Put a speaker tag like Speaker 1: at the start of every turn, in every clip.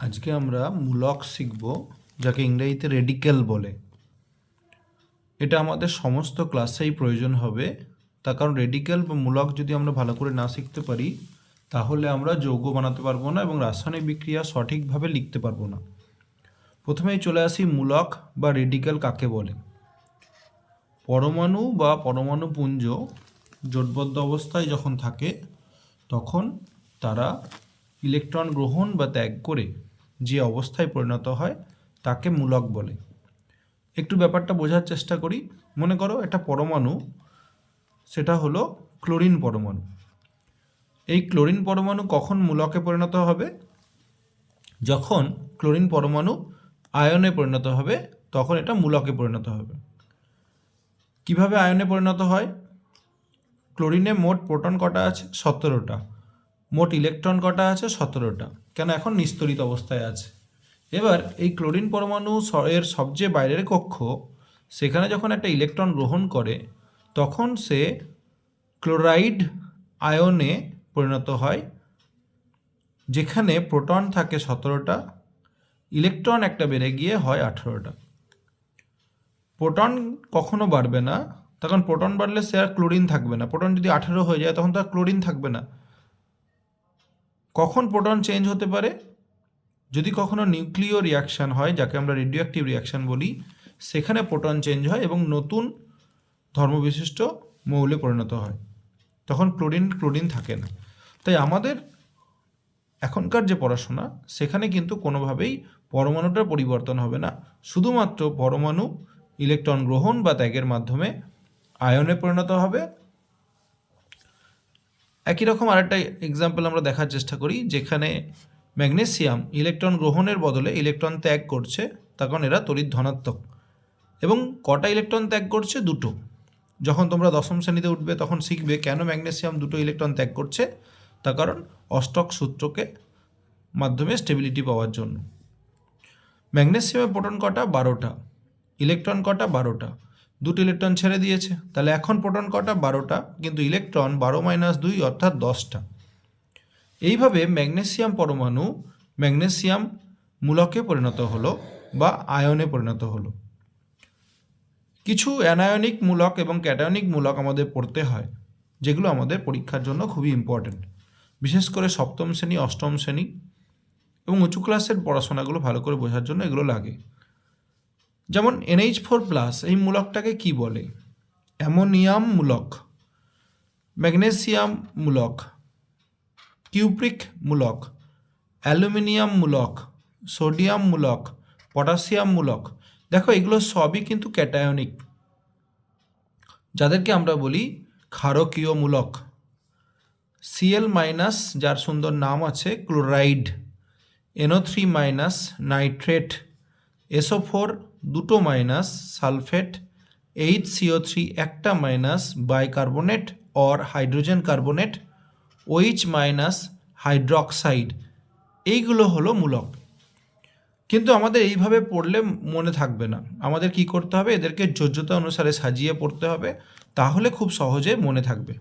Speaker 1: আজকে আমরা মূলক শিখব, যাকে ইংরেজিতে রেডিক্যাল বলে। এটা আমাদের সমস্ত ক্লাসেই প্রয়োজন হবে। তার কারণ রেডিক্যাল বা মূলক যদি আমরা ভালো করে না শিখতে পারি, তাহলে আমরা যৌগ বানাতে পারব না এবং রাসায়নিক বিক্রিয়া সঠিকভাবে লিখতে পারব না। প্রথমেই চলে আসি মূলক বা রেডিক্যাল কাকে বলে। পরমাণু বা পরমাণু পুঞ্জ জোটবদ্ধ অবস্থায় যখন থাকে, তখন তারা ইলেকট্রন গ্রহণ বা ত্যাগ করে যে অবস্থায় পরিণত হয়, তাকে মূলক বলে। একটু ব্যাপারটা বোঝার চেষ্টা করি। মনে করো একটা পরমাণু, সেটা হলো ক্লোরিন পরমাণু। এই ক্লোরিন পরমাণু কখন মূলকে পরিণত হবে? যখন ক্লোরিন পরমাণু আয়নে পরিণত হবে, তখন এটা মূলকে পরিণত হবে। কীভাবে আয়নে পরিণত হয়? ক্লোরিনে মোট প্রোটন কটা আছে? সতেরোটা। মোট ইলেকট্রন কটা আছে? সতেরোটা। কেন এখন নিস্তরিত অবস্থায় আছে? এবার এই ক্লোরিন পরমাণু এর সবচেয়ে বাইরের কক্ষ, সেখানে যখন একটা ইলেকট্রন গ্রহণ করে, তখন সে ক্লোরাইড আয়নে পরিণত হয়, যেখানে প্রোটন থাকে সতেরোটা, ইলেকট্রন একটা বেড়ে গিয়ে হয় আঠেরোটা। প্রোটন কখনো বাড়বে না, তখন প্রোটন বাড়লে সে আর ক্লোরিন থাকবে না। প্রোটন যদি আঠেরো হয়ে যায়, তখন তো আর ক্লোরিন থাকবে না। কখন প্রোটন চেঞ্জ হতে পারে? যদি কখনো নিউক্লিয় রিয়াকশান হয়, যাকে আমরা রেডিও অ্যাক্টিভ রিয়াকশান বলি, সেখানে প্রোটন চেঞ্জ হয় এবং নতুন ধর্মবিশিষ্ট মৌলে পরিণত হয়। তখন ক্লোরিন ক্লোরিন থাকে না। তাই আমাদের এখনকার যে পড়াশোনা, সেখানে কিন্তু কোনোভাবেই পরমাণুটার পরিবর্তন হবে না। শুধুমাত্র পরমাণু ইলেকট্রন গ্রহণ বা ত্যাগের মাধ্যমে আয়নে পরিণত হবে একই রকম আরেকটা এক্সাম্পল আমরা দেখার চেষ্টা করি, যেখানে ম্যাগনেসিয়াম ইলেকট্রন গ্রহণের বদলে ইলেকট্রন ত্যাগ করছে তখন এরা তড়িৎ ধনাত্মক। এবং কটা ইলেকট্রন ত্যাগ করছে? দুটো। যখন তোমরা দশম শ্রেণীতে উঠবে, তখন শিখবে কেন ম্যাগনেসিয়াম দুটো ইলেকট্রন ত্যাগ করছে, তার কারণ অষ্টক সূত্রকে মাধ্যমে স্টেবিলিটি পাওয়ার জন্য। ম্যাগনেসিয়ামের প্রোটন কটা? বারোটা। ইলেকট্রন কটা? বারোটা। দুটো ইলেকট্রন ছেড়ে দিয়েছে। তাহলে এখন প্রোটন কটা? বারোটা। কিন্তু ইলেকট্রন বারো মাইনাস দুই অর্থাৎ দশটা। এইভাবে ম্যাগনেসিয়াম পরমাণু ম্যাগনেসিয়াম মূলকে পরিণত হলো বা আয়নে পরিণত হলো। কিছু অ্যানায়নিক মূলক এবং ক্যাটায়নিক মূলক আমাদের পড়তে হয়, যেগুলো আমাদের পরীক্ষার জন্য খুবই ইম্পর্ট্যান্ট বিশেষ করে সপ্তম শ্রেণি, অষ্টম শ্রেণি এবং উঁচু ক্লাসের পড়াশোনাগুলো ভালো করে বোঝার জন্য এগুলো লাগে। যেমন এনএইচ ফোর প্লাস এই মূলকটাকে কি বলে? অ্যামোনিয়াম মূলক ম্যাগনেসিয়াম মূলক কিউপ্রিক মূলক অ্যালুমিনিয়াম মূলক সোডিয়াম মূলক পটাশিয়াম মূলক দেখো এগুলো সবই কিন্তু ক্যাটায়নিক। যাদেরকে আমরা বলি ক্ষারকীয় মূলক সিএল মাইনাস যার সুন্দর নাম আছে, chloride. NO three minus nitrate SO four দুটো minus sulphate H CO three একটা minus bicarbonate or hydrogen carbonate OH minus hydroxide. এইগুলো হলো মূলক। কিন্তু আমাদের এইভাবে পড়লে মনে থাকবে না। আমাদের কি করতে হবে? এদেরকে যোগ্যতা অনুসারে সাজিয়ে পড়তে হবে। তাহলে খুব সহজে মনে থাকবে।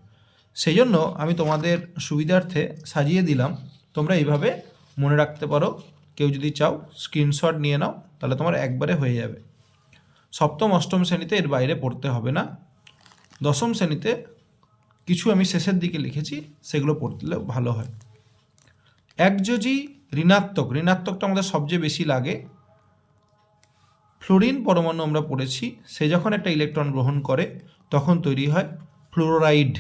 Speaker 1: সেই জন্য আমি তোমাদের সুবিধার্থে সাজিয়ে দিলাম। তোমরা এইভাবে মনে রাখতে পারো। কেউ যদি চাও স্ক্রিনশট নিয়ে নাও। তাহলে তোমার একবারে হয়ে যাবে। সপ্তম, অষ্টম শ্রেণীতে এর বাইরে পড়তে হবে না। দশম শ্রেণীতে কিছু আমি শেষের দিকে লিখেছি, সেগুলো পড়লে ভালো হয়। একযোজি ঋণাত্মক, ঋণাত্মকটা আমাদের সবচেয়ে বেশি লাগে। ফ্লোরিন পরমাণু আমরা পড়েছি, সে যখন একটা ইলেকট্রন গ্রহণ করে, তখন তৈরি হয় ফ্লোরাইড।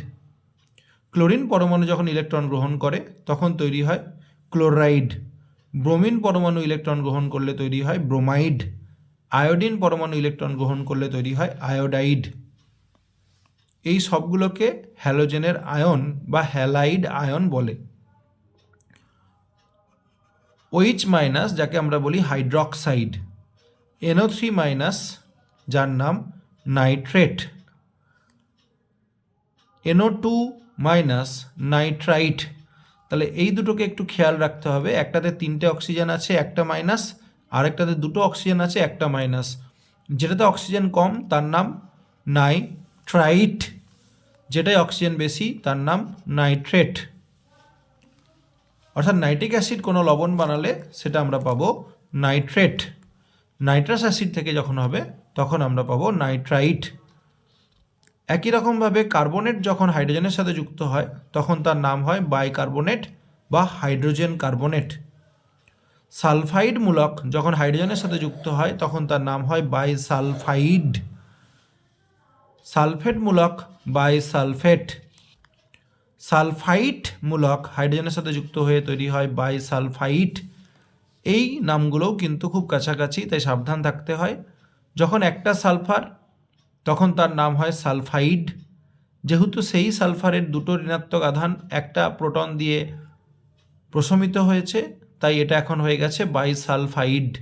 Speaker 1: ক্লোরিন পরমাণু যখন ইলেকট্রন গ্রহণ করে, তখন তৈরি হয় ক্লোরাইড। ব্রোমিন পরমাণু ইলেকট্রন গ্রহণ করলে তৈরি হয় ব্রোমাইড। আয়োডিন পরমাণু ইলেকট্রন গ্রহণ করলে তৈরি হয় আয়োডাইড। এই সবগুলোকে হ্যালোজেনের আয়ন বা হ্যালাইড আয়ন বলে। ওইচ মাইনাস, যাকে আমরা বলি হাইড্রক্সাইড। এনও থ্রি মাইনাস, যার নাম nitrate. NO two minus nitrite. তাহলে এই দুটোকে একটু খেয়াল রাখতে হবে। একটাতে তিনটে অক্সিজেন আছে, একটা মাইনাস, আরেকটাতে দুটো অক্সিজেন আছে, একটা মাইনাস। যেটাতে অক্সিজেন কম, তার নাম নাইট্রাইট। যেটায় অক্সিজেন বেশি, তার নাম নাইট্রেট। অর্থাৎ নাইট্রিক অ্যাসিড কোনো লবণ বানালে সেটা আমরা পাবো নাইট্রেট। নাইট্রাস অ্যাসিড থেকে যখন হবে, তখন আমরা পাবো নাইট্রাইট। একই রকমভাবে কার্বনেট যখন হাইড্রোজেনের সাথে যুক্ত হয়, তখন তার নাম হয় বাইকার্বনেট বা হাইড্রোজেন কার্বনেট। সালফাইড মূলক যখন হাইড্রোজেনের সাথে যুক্ত হয়, তখন তার নাম হয় বাইসালফাইড। সালফেট মূলক বাইসালফেট। সালফাইট মূলক হাইড্রোজেনের সাথে যুক্ত হয়ে তৈরি হয় বাইসালফাইট। এই নামগুলোও কিন্তু খুব কাছাকাছি, তাই সাবধান থাকতে হয়। যখন একটা সালফার তখন তার নাম হয় সালফাইড। যেহেতু সেই সালফারের দুটো ঋণাত্মক আধান একটা প্রোটন দিয়ে প্রশমিত হয়েছে, তাই এটা এখন হয়ে গেছে বাইসালফাইড।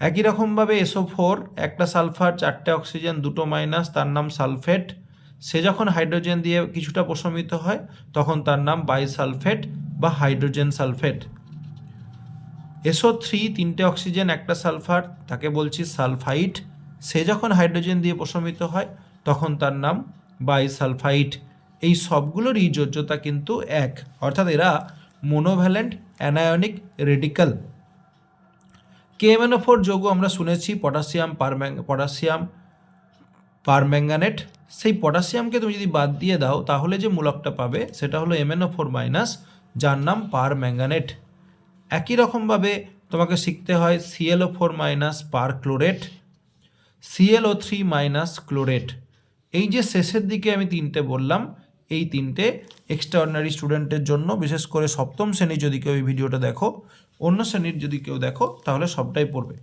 Speaker 1: একই রকমভাবে এসও ফোর, একটা সালফার, চারটে অক্সিজেন, দুটো মাইনাস, তার নাম সালফেট। সে যখন হাইড্রোজেন দিয়ে কিছুটা প্রশমিত হয়, তখন তার নাম বাইসালফেট বা হাইড্রোজেন সালফেট। এসও থ্রি, তিনটে অক্সিজেন, একটা সালফার, তাকে বলছি সালফাইট। সে যখন হাইড্রোজেন দিয়ে প্রশমিত হয়, তখন তার নাম বাইসালফাইট এই সবগুলোরই যোজ্যতা কিন্তু এক, অর্থাৎ এরা monovalent anionic radical KMnO four যৌগ আমরা শুনেছি পটাশিয়াম পারম্যাং পটাশিয়াম পারম্যাঙ্গানেট সেই পটাশিয়ামকে তুমি যদি বাদ দিয়ে দাও, তাহলে যে মূলকটা পাবে, সেটা হলো এমএনও ফোর মাইনাস যার নাম পারম্যাঙ্গানেট একই রকমভাবে তোমাকে শিখতে হয় ClO four minus perchlorate ClO three minus chlorate এই যে শেষের দিকে আমি তিনটে বললাম, এই তিনটে এক্সট্রাঅর্ডিনারি স্টুডেন্টের জন্য, বিশেষ করে সপ্তম শ্রেণির যদি কেউ এই ভিডিওটা দেখো, অন্য শ্রেণির যদি কেউ দেখো, তাহলে সবটাই পড়বে।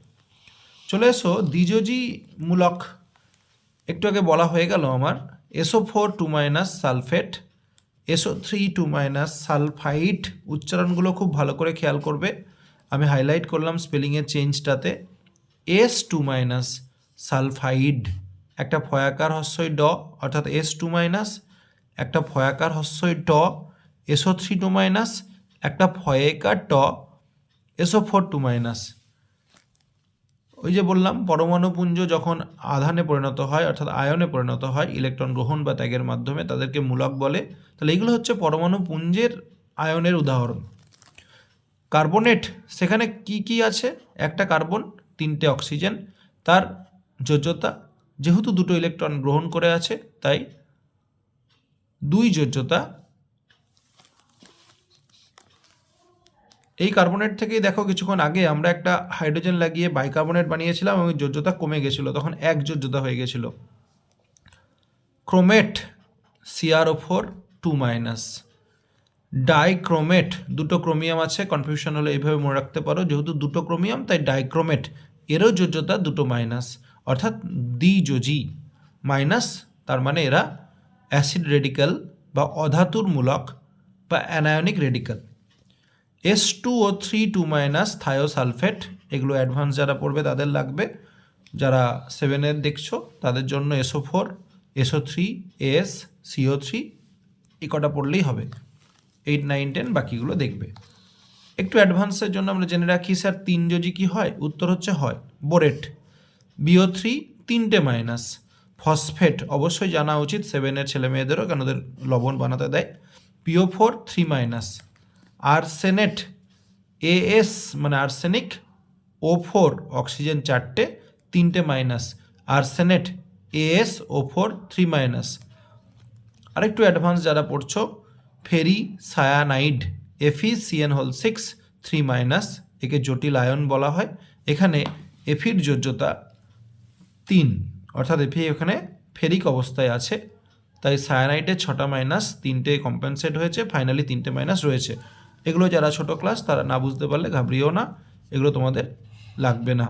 Speaker 1: চলে এসো দ্বিযোজি মূলক একটু আগে বলা হয়ে গেল আমার, SO four two minus sulphate SO three two minus sulphite উচ্চারণগুলো খুব ভালো করে খেয়াল করবে। আমি হাইলাইট করলাম স্পেলিংয়ের চেঞ্জটাতে এস টু মাইনাস সালফাইড, একটা ফয়াকার হস্যই ড, অর্থাৎ এস টু মাইনাস, একটা ফয়াকার হস্যই ট এসও থ্রি টু মাইনাস, একটা ফয়েকার ট, এসও ফোর টু মাইনাস। ওই যে বললাম, পরমাণু পুঞ্জ যখন আধানে পরিণত হয়, অর্থাৎ আয়নে পরিণত হয়, ইলেকট্রন গ্রহণ বা ত্যাগের মাধ্যমে তাদেরকে মূলক বলে, তাহলে এগুলো হচ্ছে পরমাণু পুঞ্জের আয়নের উদাহরণ। কার্বনেট, সেখানে কি কি আছে? একটা কার্বন, তিনটে অক্সিজেন, তার যোজ্যতা, যেহেতু দুটো ইলেকট্রন গ্রহণ করে আছে, তাই দুই যোজ্যতা, এই কার্বনেট থেকেই দেখো কিছুক্ষণ আগে আমরা একটা হাইড্রোজেন লাগিয়ে বাইকার্বনেট বানিয়েছিলাম এবং যোজ্যতা কমে গেছিল, তখন এক যোজ্যতা হয়ে গেছিল। Chromate CrO four two minus dichromate, দুটো ক্রোমিয়াম আছে কনফিউশন হলে এইভাবে মনে রাখতে পারো, যেহেতু দুটো ক্রোমিয়াম, তাই ডাইক্রোমেট, এরও যোজ্যতা দুটো মাইনাস অর্থাৎ দ্বিযোজি মাইনাস তার মানে এরা অ্যাসিড রেডিক্যাল বা অধাতুর মূলক বা anionic radical S two O three two minus thiosulphate এগুলো অ্যাডভান্স যারা পড়বে তাদের লাগবে। যারা সেভেনের দেখছ, তাদের জন্য SO four SO three S CO three এই কটা পড়লেই হবে। এইট নাইন টেন বাকিগুলো দেখবে। একটু অ্যাডভান্সের জন্য আমরা জেনে রাখি, স্যার, তিন যোজি কি হয়? উত্তর হচ্ছে হয়। বোরেট বিও থ্রি তিনটে মাইনাস ফসফেট অবশ্যই জানা উচিত সেভেনের ছেলে মেয়েদেরও, কেন ওদের লবণ বানাতে দেয়। PO four three minus arsenate AS মানে আর্সেনিক ও ফোর অক্সিজেন চারটে, তিনটে minus arsenate AS O four three minus আরেকটু অ্যাডভান্স যারা পড়ছো, ferricyanide FE CN whole six three minus একে জটিল আয়ন বলা হয়। এখানে এফির যোজ্যতা তিন। অর্থাৎ এফি এখানে ফেরিক অবস্থায় আছে। তাই সায়ানাইটের ছটা মাইনাস তিনটে কম্পেনসেট হয়েছে ফাইনালি তিনটে মাইনাস রয়েছে। এগুলো যারা ছোট ক্লাস তারা না বুঝতে পারলে ঘাবড়িও না। এগুলো তোমাদের লাগবে না।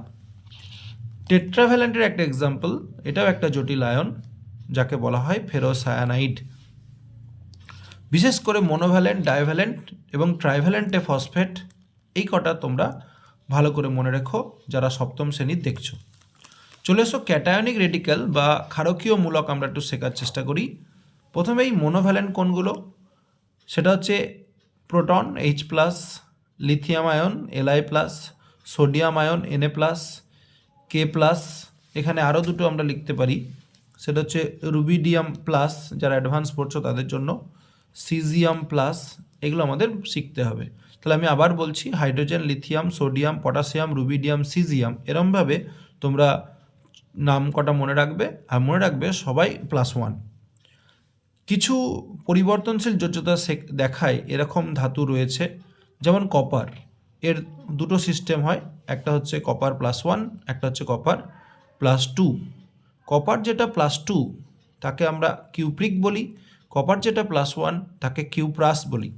Speaker 1: টেট্রাভ্যালেন্টের একটা এক্সাম্পল এটাও একটা জটিল আয়ন, যাকে বলা হয় ফেরোসায়ানাইড বিশেষ করে মোনোভ্যালেন্ট ডাইভ্যালেন্ট এবং ট্রাইভ্যালেন্টে ফসফেট এই কটা তোমরা ভালো করে মনে রেখো, যারা সপ্তম শ্রেণির দেখছ। চলে এসো ক্যাটায়নিক রেডিক্যাল বা ক্ষারকীয় মূলক আমরা একটু শেখার চেষ্টা করি। প্রথমেই মোনোভ্যালেন্ট কোনগুলো? সেটা হচ্ছে proton H plus lithium ion LI plus sodium ion NA plus K plus এখানে আরও দুটো আমরা লিখতে পারি। সেটা হচ্ছে রুবিডিয়াম প্লাস যারা অ্যাডভান্স পড়ছো তাদের জন্য সিজিয়াম প্লাস এগুলো আমাদের শিখতে হবে। তাহলে আমি আবার বলছি hydrogen lithium sodium potassium rubidium caesium এরমভাবে তোমরা নাম কটা মনে রাখবে? আর মনে রাখবে সবাই প্লাস ওয়ান কিছু পরিবর্তনশীল যোজ্যতা দেখায় এরকম ধাতু রয়েছে, যেমন কপার এর দুটো সিস্টেম হয়, একটা হচ্ছে কপার প্লাস ওয়ান একটা হচ্ছে কপার প্লাস টু কপার যেটা প্লাস টু তাকে আমরা কিউপ্রিক বলি। কপার যেটা প্লাস ওয়ান তাকে কিউপ্রাস বলি।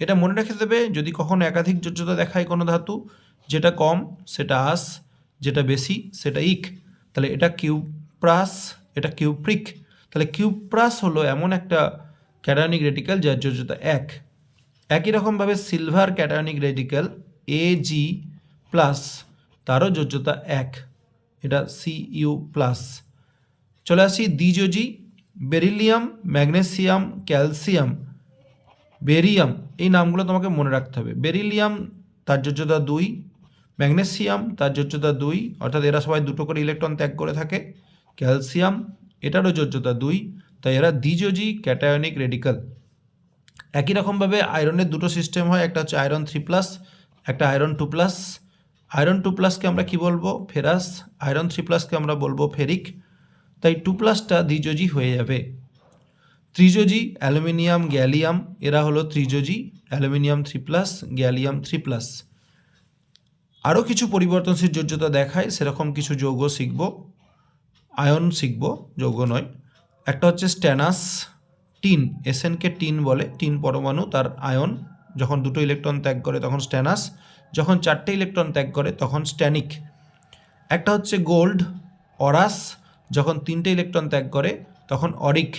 Speaker 1: এটা মনে রেখে দেবে, যদি কখনো একাধিক যোজ্যতা দেখায় কোনো ধাতু, যেটা কম, সেটা আস, যেটা বেশি, সেটা ইক। তাহলে এটা কিউপ্রাস, এটা কিউপ্রিক। তাহলে কিউপ্রাস হলো এমন একটা ক্যাটায়নিক রেডিক্যাল যার যোজ্যতা এক। একই রকমভাবে silver cationic radical A G plus তারও যোজ্যতা এক। এটা সি ইউ প্লাস চলে আসি দ্বিযোজি বেরিলিয়াম ম্যাগনেসিয়াম ক্যালসিয়াম বেরিয়াম এই নামগুলো তোমাকে মনে রাখতে হবে। বেরিলিয়াম তার যোজ্যতা দুই ম্যাগনেসিয়াম, তার যোজ্যতা দুই, অর্থাৎ এরা সবাই দুটো করে ইলেকট্রন ত্যাগ করে থাকে। ক্যালসিয়াম, এটারও যোজ্যতা দুই, তাই এরা দ্বিযোজি ক্যাটায়নিক রেডিক্যাল একই রকমভাবে আয়রনের দুটো সিস্টেম হয়, একটা হচ্ছে আয়রন থ্রি প্লাস, একটা iron two plus. Iron two প্লাসকে আমরা কি বলব? ফেরাস। আয়রন থ্রি প্লাসকে আমরা বলব ফেরিক। তাই টু প্লাসটা দ্বিযোজি হয়ে যাবে। ত্রিযোজি, অ্যালুমিনিয়াম, গ্যালিয়াম, এরা হলো ত্রিযোজি। Aluminium three plus, gallium three plus. আরও কিছু পরিবর্তনশীল যোজ্যতা দেখায়, সেরকম কিছু যৌগ শিখব। আয়ন শিখব, যৌগ নয়। একটা হচ্ছে স্ট্যানাস টিন এসএনকে টিন বলে, টিন পরমাণু, তার আয়ন। যখন দুটো ইলেকট্রন ত্যাগ করে, তখন স্ট্যানাস। যখন চারটে ইলেকট্রন ত্যাগ করে, তখন স্ট্যানিক। একটা হচ্ছে গোল্ড, অরাস। যখন তিনটে ইলেকট্রন ত্যাগ করে, তখন অরিক।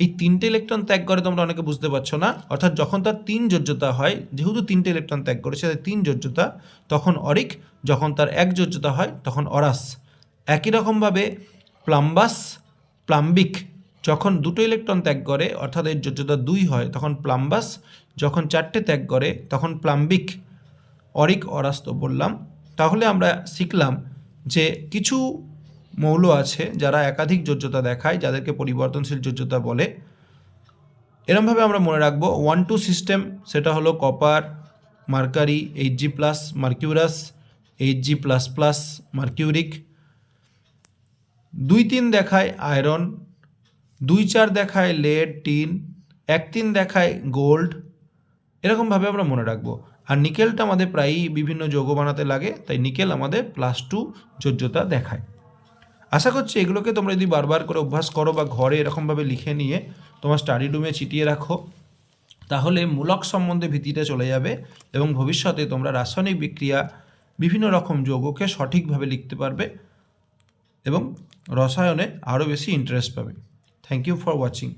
Speaker 1: এই তিনটে ইলেকট্রন ত্যাগ করে তোমরা অনেকে বুঝতে পারছ না। অর্থাৎ যখন তার তিন যোজ্যতা হয়, যেহেতু তিনটে ইলেকট্রন ত্যাগ করেছে, তাই তিন যোজ্যতা তখন অরিক, যখন তার এক যোজ্যতা হয়, তখন অরাস। একই রকমভাবে প্লাম্বাস, প্লাম্বিক, যখন দুটো ইলেকট্রন ত্যাগ করে, অর্থাৎ এর যোজ্যতা দুই হয়, তখন প্লাম্বাস, যখন চারটে ত্যাগ করে, তখন প্লাম্বিক, অরিক, অরাস তো বললাম। তাহলে আমরা শিখলাম যে কিছু মৌল আছে যারা একাধিক যোজ্যতা দেখায়, যাদেরকে পরিবর্তনশীল যোজ্যতা বলে। এরমভাবে আমরা মনে রাখব ওয়ান টু সিস্টেম সেটা হলো copper mercury H G plus mercurous H G plus plus mercuric দুই তিন দেখায় আয়রন দুই চার দেখায় লেড টিন এক তিন দেখায় গোল্ড এরকমভাবে আমরা মনে রাখব। আর নিকেলটা আমাদের প্রায়ই বিভিন্ন যৌগ বানাতে লাগে, তাই নিকেল আমাদের প্লাস টু যোজ্যতা দেখায়। আশা করছি এগুলোকে তোমরা যদি বারবার করে অভ্যাস করো বা ঘরে এরকমভাবে লিখে নিয়ে তোমার স্টাডি রুমে চিটিয়ে রাখো, তাহলে মূলক সম্বন্ধে ভীতিটা চলে যাবে এবং ভবিষ্যতে তোমরা রাসায়নিক বিক্রিয়া বিভিন্ন রকম যৌগকে সঠিকভাবে লিখতে পারবে এবং রসায়নে আরও বেশি ইন্টারেস্ট পাবে। Thank you for watching